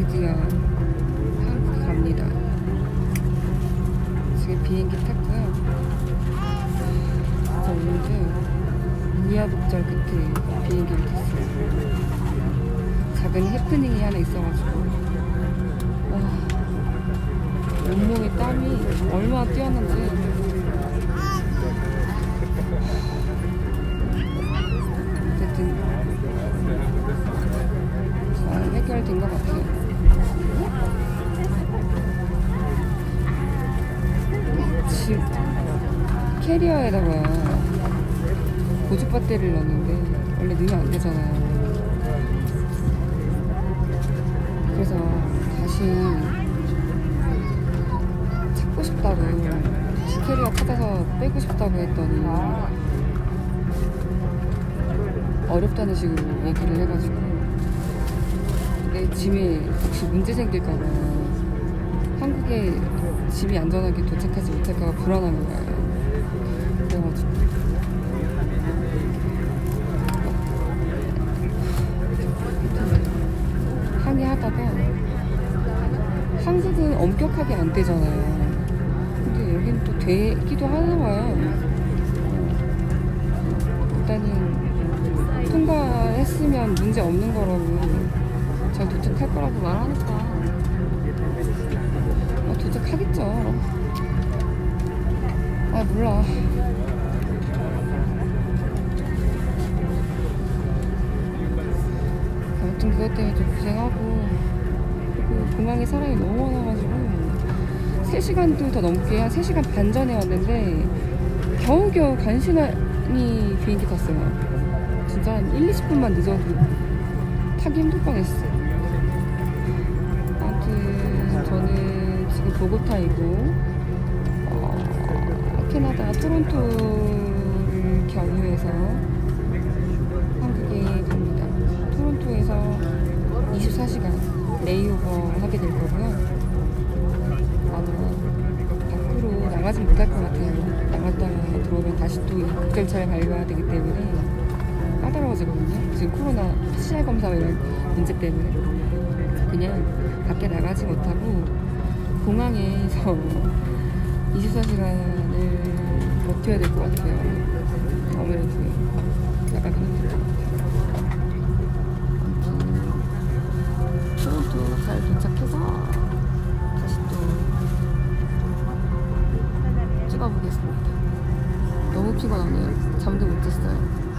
드디어 한국 갑니다. 지금 비행기 탔고요. 진짜 오늘도 우여곡절 끝에 비행기를 탔어요. 작은 해프닝이 하나 있어가지고 와 온몸에 땀이 얼마나 뛰었는지 캐리어에다가 보조 배터리를 넣었는데 원래 넣으면 안 되잖아요. 그래서 다시 찾고 싶다고 다시 캐리어 찾아서 빼고 싶다고 했더니 어렵다는 식으로 얘기를 해가지고 내 짐에 혹시 문제 생길까봐 한국에 짐이 안전하게 도착하지 못할까봐 불안한 거예요. 한국은 엄격하게 안 되잖아요. 근데 여긴 또 되기도 하나 봐요. 일단은 통과했으면 문제 없는 거라고 잘 도착할 거라고 말하니까 아, 도착하겠죠. 아 몰라. 아무튼 그것 때문에 좀 고생하고 그리고 공항에 사람이 너무 많아가지고 3시간도 더 넘게 한 3시간 반 전에 왔는데 겨우겨우 간신히 비행기 탔어요. 진짜 한 1, 20분만 늦어도 타기 힘들 뻔했어 아무튼 저는 지금 보고타이고 어, 캐나다 토론토를 경유해서 나가지 못할 것 같아요. 나갔다가 들어오면 다시 또 입국 절차를 밟아야 되기 때문에 까다로워지거든요. 지금 코로나 PCR 검사 이런 문제 때문에 그냥 밖에 나가지 못하고 공항에서 24시간을 버텨야 될 것 같아요. 아무래도 나가기 힘들것 같아요. 음, 추워도 잘 도착해서 가보겠습니다. 너무 피곤하네요. 잠도 못 잤어요.